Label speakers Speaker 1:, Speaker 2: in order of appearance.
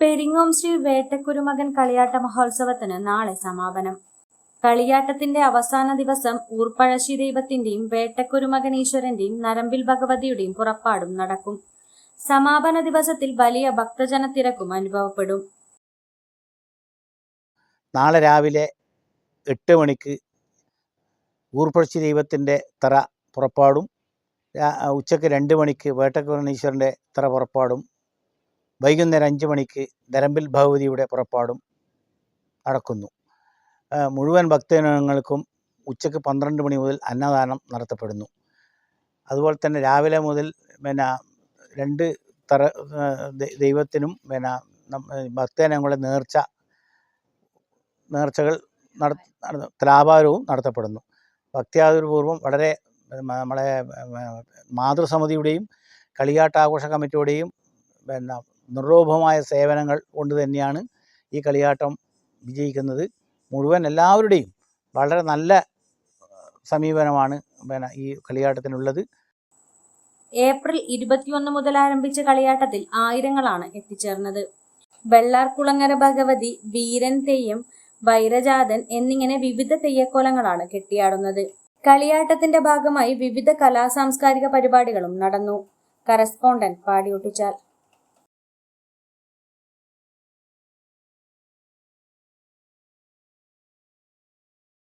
Speaker 1: പെരിങ്ങോം ശ്രീ വേട്ടക്കുരുമകൻ കളിയാട്ട മഹോത്സവത്തിന് നാളെ സമാപനം. കളിയാട്ടത്തിന്റെ അവസാന ദിവസം ഊർപ്പഴശ്ശി ദൈവത്തിന്റെയും വേട്ടക്കുരുമകൻ ഈശ്വരന്റെയും നരമ്പിൽ ഭഗവതിയുടെയും പുറപ്പാടും നടക്കും. സമാപന ദിവസത്തിൽ വലിയ ഭക്തജന തിരക്കും അനുഭവപ്പെടും.
Speaker 2: നാളെ രാവിലെ എട്ട് മണിക്ക് ഊർപ്പഴശ്ശി ദൈവത്തിന്റെ തറ പുറപ്പാടും ഉച്ചയ്ക്ക് രണ്ട് മണിക്ക് വേട്ടക്കുരണീശ്വരന്റെ തറ പുറപ്പാടും വൈകുന്നേരം അഞ്ച് മണിക്ക് ദരമ്പിൽ ഭഗവതിയുടെ പുറപ്പാടും നടക്കുന്നു. മുഴുവൻ ഭക്തജനങ്ങൾക്കും ഉച്ചയ്ക്ക് പന്ത്രണ്ട് മണി മുതൽ അന്നദാനം നടത്തപ്പെടുന്നു. അതുപോലെ തന്നെ രാവിലെ മുതൽ പിന്നെ രണ്ട് തറ ദൈവത്തിനും പിന്നെ ഭക്തജനങ്ങളുടെ നേർച്ച നേർച്ചകൾ നട നടത്തപ്പെടുന്നു. ഭക്തിയാദരപൂർവം വളരെ നമ്മളെ മാതൃസമിതിയുടെയും കളിയാട്ടാഘോഷ കമ്മിറ്റിയുടെയും പിന്നെ നിർലോഭമായ സേവനങ്ങൾ കൊണ്ട് തന്നെയാണ് ഈ കളിയാട്ടം വിജയിക്കുന്നത്. മുഴുവൻ എല്ലാവരുടെയും വളരെ നല്ല സമീപനമാണ് പിന്നെ ഈ കളിയാട്ടത്തിനുള്ളത്.
Speaker 1: ഏപ്രിൽ ഇരുപത്തിയൊന്ന് മുതൽ ആരംഭിച്ച കളിയാട്ടത്തിൽ ആയിരങ്ങളാണ് എത്തിച്ചേർന്നത്. വെള്ളാർകുളങ്ങര ഭഗവതി വീരൻ തെയ്യം വൈരജാതൻ എന്നിങ്ങനെ വിവിധ തെയ്യക്കോലങ്ങളാണ് കെട്ടിയാടുന്നത്. കളിയാട്ടത്തിന്റെ ഭാഗമായി വിവിധ കലാ സാംസ്കാരിക പരിപാടികളും നടന്നു. കറസ്പോണ്ടന്റ് പാടിയൊട്ടിച്ചാൽ.